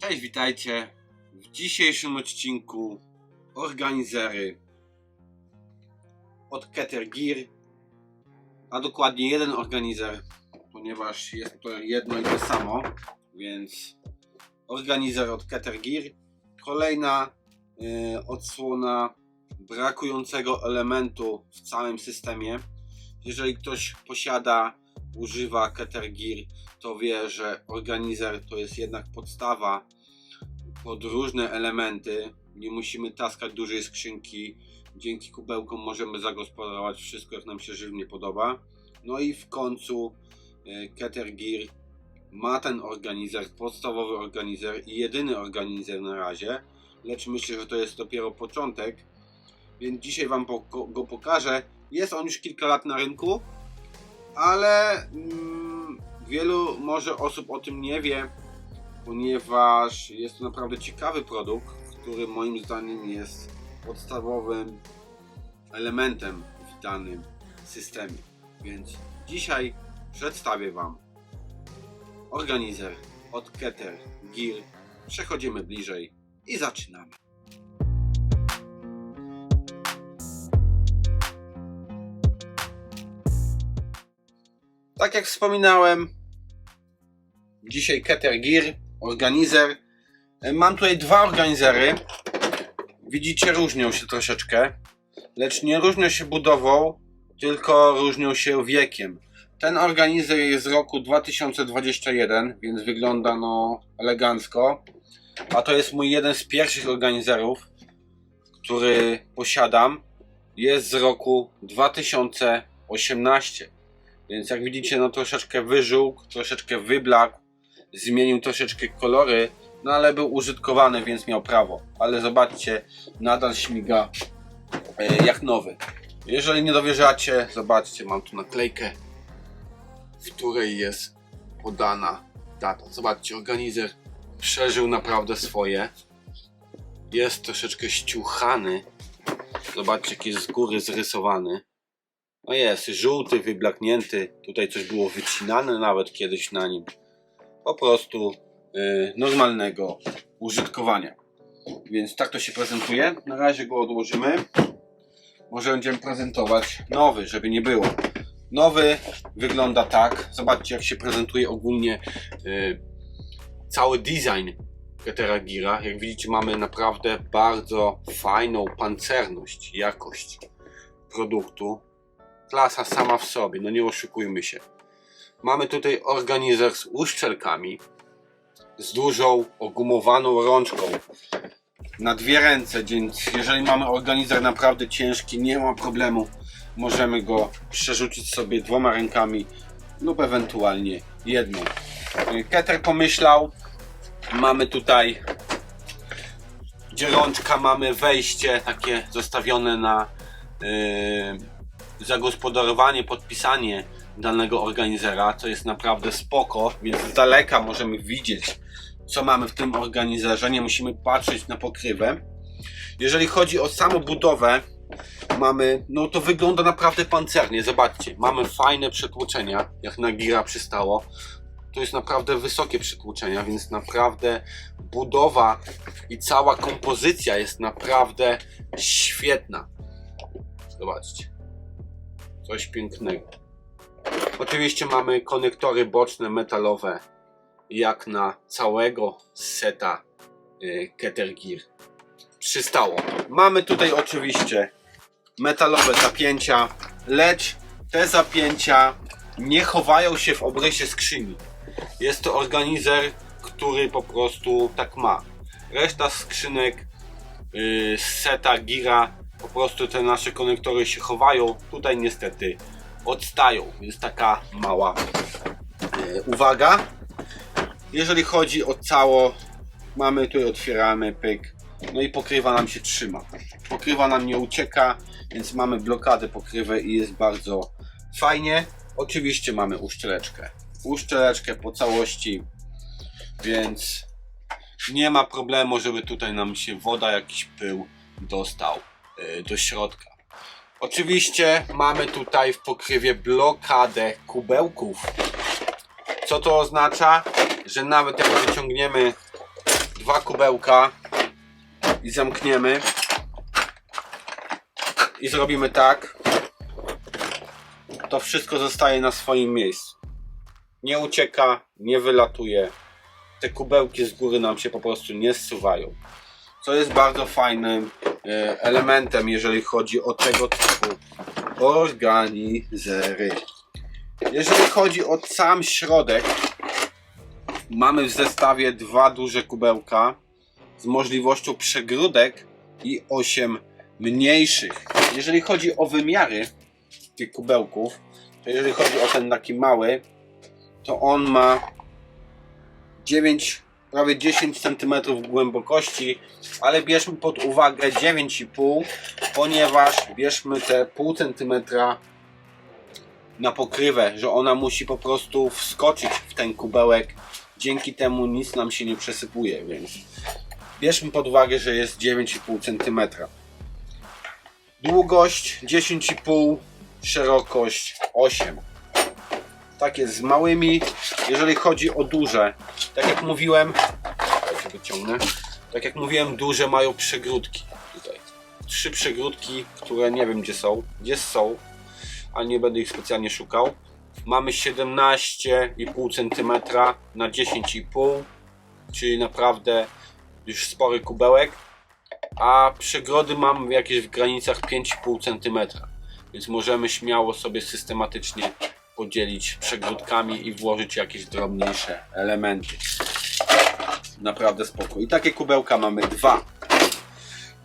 Cześć, witajcie. W dzisiejszym odcinku organizery od Keter Gear, a dokładnie jeden organizer, ponieważ jest to jedno i to samo, więc organizer od Keter Gear. Kolejna y, odsłona brakującego elementu w całym systemie. Jeżeli ktoś posiada, używa Keter Gear, to wie, że organizer to jest jednak podstawa pod różne elementy. Nie musimy taskać dużej skrzynki. Dzięki kubełkom możemy zagospodarować wszystko, jak nam się żywnie podoba. No i w końcu e, Keter Gear ma ten organizer, podstawowy organizer i jedyny organizer na razie. Lecz myślę, że to jest dopiero początek. Więc dzisiaj Wam go pokażę. Jest on już kilka lat na rynku, ale mm, wielu może osób o tym nie wie, ponieważ jest to naprawdę ciekawy produkt, który moim zdaniem jest podstawowym elementem w danym systemie. Więc dzisiaj przedstawię Wam organizer od Keter Gear. Przechodzimy bliżej i zaczynamy. Tak jak wspominałem, dzisiaj Keter Gear, organizer. Mam tutaj dwa organizery. Widzicie, różnią się troszeczkę, lecz nie różnią się budową, tylko różnią się wiekiem. Ten organizer jest z roku 2021, więc wygląda no elegancko. A to jest mój jeden z pierwszych organizerów, który posiadam. Jest z roku 2018. Więc jak widzicie, no troszeczkę wyżółkł, troszeczkę wyblakł, zmienił troszeczkę kolory, no ale był użytkowany, więc miał prawo. Ale zobaczcie, nadal śmiga e, jak nowy. Jeżeli nie dowierzacie, zobaczcie, mam tu naklejkę, w której jest podana data. Zobaczcie, organizer przeżył naprawdę swoje. Jest troszeczkę ściuchany. Zobaczcie, jaki jest z góry zrysowany. No jest, żółty, wyblaknięty. Tutaj coś było wycinane nawet kiedyś na nim. Po prostu y, normalnego użytkowania. Więc tak to się prezentuje. Na razie go odłożymy. Może będziemy prezentować nowy, żeby nie było. Nowy wygląda tak. Zobaczcie, jak się prezentuje ogólnie y, cały design Ketera Gira. Jak widzicie, mamy naprawdę bardzo fajną pancerność, jakość produktu klasa sama w sobie, no nie oszukujmy się. Mamy tutaj organizer z uszczelkami, z dużą ogumowaną rączką na dwie ręce, więc jeżeli mamy organizer naprawdę ciężki, nie ma problemu. Możemy go przerzucić sobie dwoma rękami lub ewentualnie jedną. Keter pomyślał, mamy tutaj gdzie rączka mamy wejście takie zostawione na yy, zagospodarowanie, podpisanie danego organizera, co jest naprawdę spoko, więc z daleka możemy widzieć, co mamy w tym organizerze, nie musimy patrzeć na pokrywę. Jeżeli chodzi o samą budowę, mamy, no to wygląda naprawdę pancernie, zobaczcie, mamy fajne przetłoczenia, jak na gira przystało. To jest naprawdę wysokie przetłoczenia, więc naprawdę budowa i cała kompozycja jest naprawdę świetna. Zobaczcie coś pięknego. Oczywiście mamy konektory boczne metalowe, jak na całego seta y, Keter Gear. Przystało. Mamy tutaj oczywiście metalowe zapięcia, lecz te zapięcia nie chowają się w obrysie skrzyni. Jest to organizer, który po prostu tak ma. Reszta skrzynek y, z seta Gira po prostu te nasze konektory się chowają. Tutaj niestety odstają, więc taka mała e, uwaga. Jeżeli chodzi o cało, mamy tutaj otwieramy pyk, no i pokrywa nam się trzyma. Pokrywa nam nie ucieka, więc mamy blokadę pokrywy i jest bardzo fajnie. Oczywiście mamy uszczeleczkę. Uszczeleczkę po całości, więc nie ma problemu, żeby tutaj nam się woda, jakiś pył dostał do środka. Oczywiście mamy tutaj w pokrywie blokadę kubełków. Co to oznacza? Że nawet jak wyciągniemy dwa kubełka i zamkniemy i zrobimy tak, to wszystko zostaje na swoim miejscu. Nie ucieka, nie wylatuje. Te kubełki z góry nam się po prostu nie zsuwają. Co jest bardzo fajnym elementem, jeżeli chodzi o tego typu organizery. Jeżeli chodzi o sam środek, mamy w zestawie dwa duże kubełka z możliwością przegródek i 8 mniejszych. Jeżeli chodzi o wymiary tych kubełków, to jeżeli chodzi o ten taki mały, to on ma 9, prawie 10 cm głębokości, ale bierzmy pod uwagę 9,5, ponieważ bierzmy te pół centymetra na pokrywę, że ona musi po prostu wskoczyć w ten kubełek. Dzięki temu nic nam się nie przesypuje, więc bierzmy pod uwagę, że jest 9,5 cm. Długość 10,5, szerokość 8. Tak jest z małymi. Jeżeli chodzi o duże, tak jak mówiłem, się wyciągnę. Tak jak mówiłem, duże mają przegródki tutaj. Trzy przegródki, które nie wiem gdzie są. Gdzie są, ale nie będę ich specjalnie szukał. Mamy 17,5 cm na 10,5, czyli naprawdę już spory kubełek. A przegrody mam jakieś w granicach 5,5 cm, więc możemy śmiało sobie systematycznie podzielić przegródkami i włożyć jakieś drobniejsze elementy. Naprawdę spoko. I takie kubełka mamy dwa.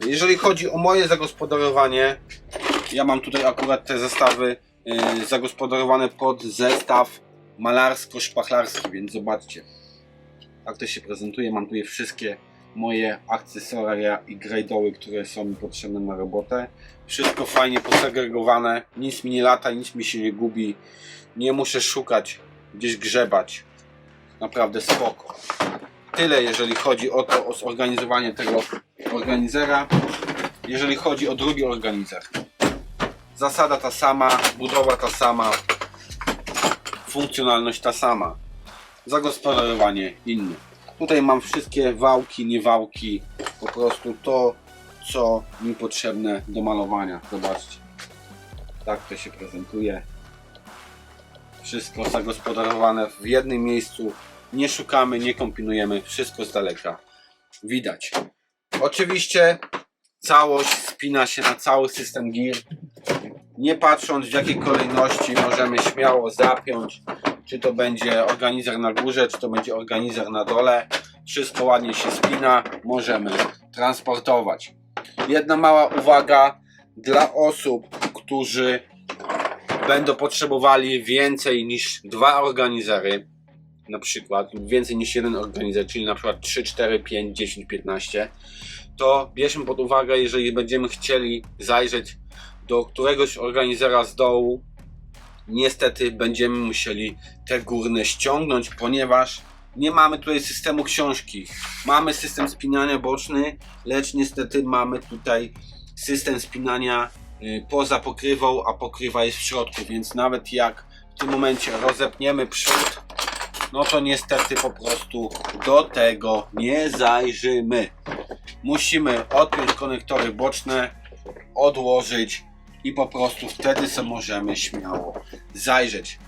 Jeżeli chodzi o moje zagospodarowanie, ja mam tutaj akurat te zestawy yy, zagospodarowane pod zestaw malarsko-szpachlarski, więc zobaczcie. Tak to się prezentuje. Mam tutaj wszystkie moje akcesoria i grajdoły, które są mi potrzebne na robotę. Wszystko fajnie posegregowane, nic mi nie lata, nic mi się nie gubi. Nie muszę szukać, gdzieś grzebać. Naprawdę spoko. Tyle jeżeli chodzi o to, o zorganizowanie tego organizera. Jeżeli chodzi o drugi organizer. Zasada ta sama, budowa ta sama, funkcjonalność ta sama. Zagospodarowanie inne. Tutaj mam wszystkie wałki, nie wałki, po prostu to, co mi potrzebne do malowania. Zobaczcie. Tak to się prezentuje. Wszystko zagospodarowane w jednym miejscu. Nie szukamy, nie kombinujemy, wszystko z daleka widać. Oczywiście całość spina się na cały system gear. Nie patrząc w jakiej kolejności możemy śmiało zapiąć, czy to będzie organizer na górze, czy to będzie organizer na dole. Wszystko ładnie się spina, możemy transportować. Jedna mała uwaga dla osób, którzy będą potrzebowali więcej niż dwa organizery, na przykład, więcej niż jeden organizer, czyli na przykład 3, 4, 5, 10, 15, to bierzmy pod uwagę, jeżeli będziemy chcieli zajrzeć do któregoś organizera z dołu, niestety będziemy musieli te górne ściągnąć, ponieważ nie mamy tutaj systemu książki. Mamy system spinania boczny, lecz niestety mamy tutaj system spinania poza pokrywą, a pokrywa jest w środku, więc nawet jak w tym momencie rozepniemy przód, no to niestety po prostu do tego nie zajrzymy. Musimy odpiąć konektory boczne, odłożyć i po prostu wtedy sobie możemy śmiało zajrzeć.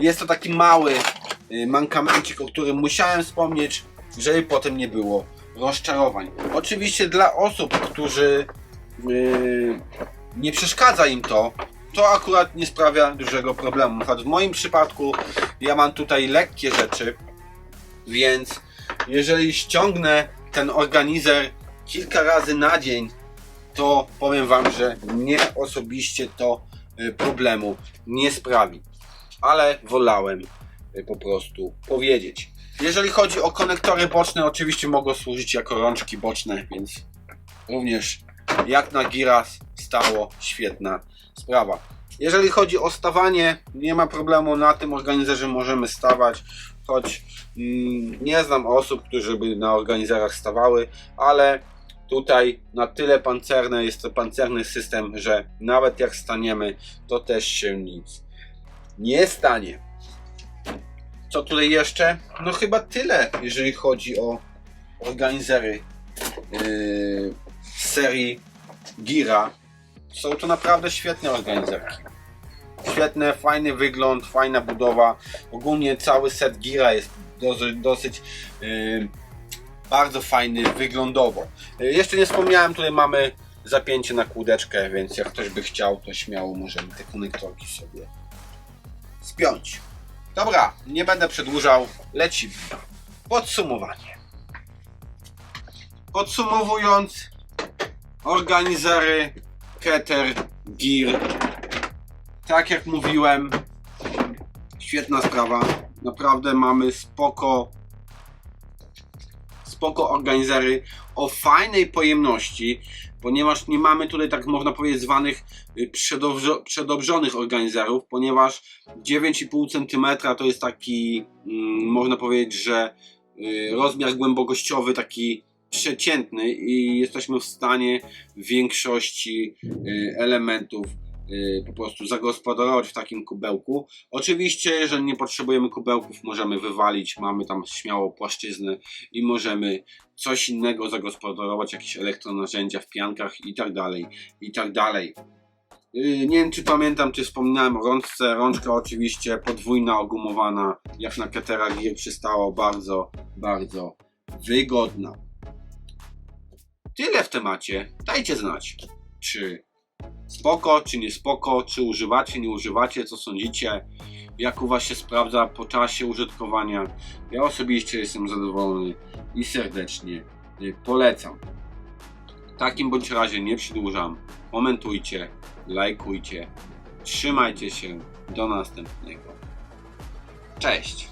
Jest to taki mały y, mankamencik, o którym musiałem wspomnieć, żeby potem nie było rozczarowań. Oczywiście dla osób, którzy yy, nie przeszkadza im to, to akurat nie sprawia dużego problemu. Na w moim przypadku ja mam tutaj lekkie rzeczy, więc jeżeli ściągnę ten organizer kilka razy na dzień, to powiem Wam, że mnie osobiście to y, problemu nie sprawi. Ale wolałem y, po prostu powiedzieć. Jeżeli chodzi o konektory boczne, oczywiście mogą służyć jako rączki boczne, więc również jak na Giras stało świetna sprawa. Jeżeli chodzi o stawanie, nie ma problemu, na tym organizerze możemy stawać, choć mm, nie znam osób, którzy by na organizerach stawały, ale tutaj na tyle pancerne jest to pancerny system, że nawet jak staniemy, to też się nic nie stanie. Co tutaj jeszcze? No chyba tyle, jeżeli chodzi o organizery yy, serii Gira. Są to naprawdę świetne organizerki. Świetne, fajny wygląd, fajna budowa. Ogólnie cały set Gira jest dosyć, dosyć yy, bardzo fajny wyglądowo. Yy, jeszcze nie wspomniałem, tutaj mamy zapięcie na kłódeczkę, więc jak ktoś by chciał, to śmiało możemy te konektorki sobie spiąć. Dobra, nie będę przedłużał, lecimy. Podsumowanie. Podsumowując, organizery Keter Gear. Tak jak mówiłem, świetna sprawa. Naprawdę mamy spoko spoko organizery o fajnej pojemności, ponieważ nie mamy tutaj tak można powiedzieć zwanych y, przedobrzo- przedobrzonych organizerów, ponieważ 9,5 cm to jest taki mm, można powiedzieć, że y, rozmiar głębokościowy taki przeciętny i jesteśmy w stanie większości y, elementów y, po prostu zagospodarować w takim kubełku. Oczywiście, jeżeli nie potrzebujemy kubełków, możemy wywalić, mamy tam śmiało płaszczyznę i możemy coś innego zagospodarować, jakieś elektronarzędzia w piankach i tak dalej, i tak dalej. Yy, Nie wiem, czy pamiętam, czy wspominałem o rączce. Rączka oczywiście podwójna, ogumowana, jak na Ketera Gear przystało, bardzo, bardzo wygodna. Tyle w temacie. Dajcie znać, czy spoko, czy nie spoko, czy używacie, nie używacie, co sądzicie, jak u Was się sprawdza po czasie użytkowania. Ja osobiście jestem zadowolony i serdecznie y, polecam. W takim bądź razie nie przedłużam. Komentujcie, lajkujcie, trzymajcie się. Do następnego. Cześć!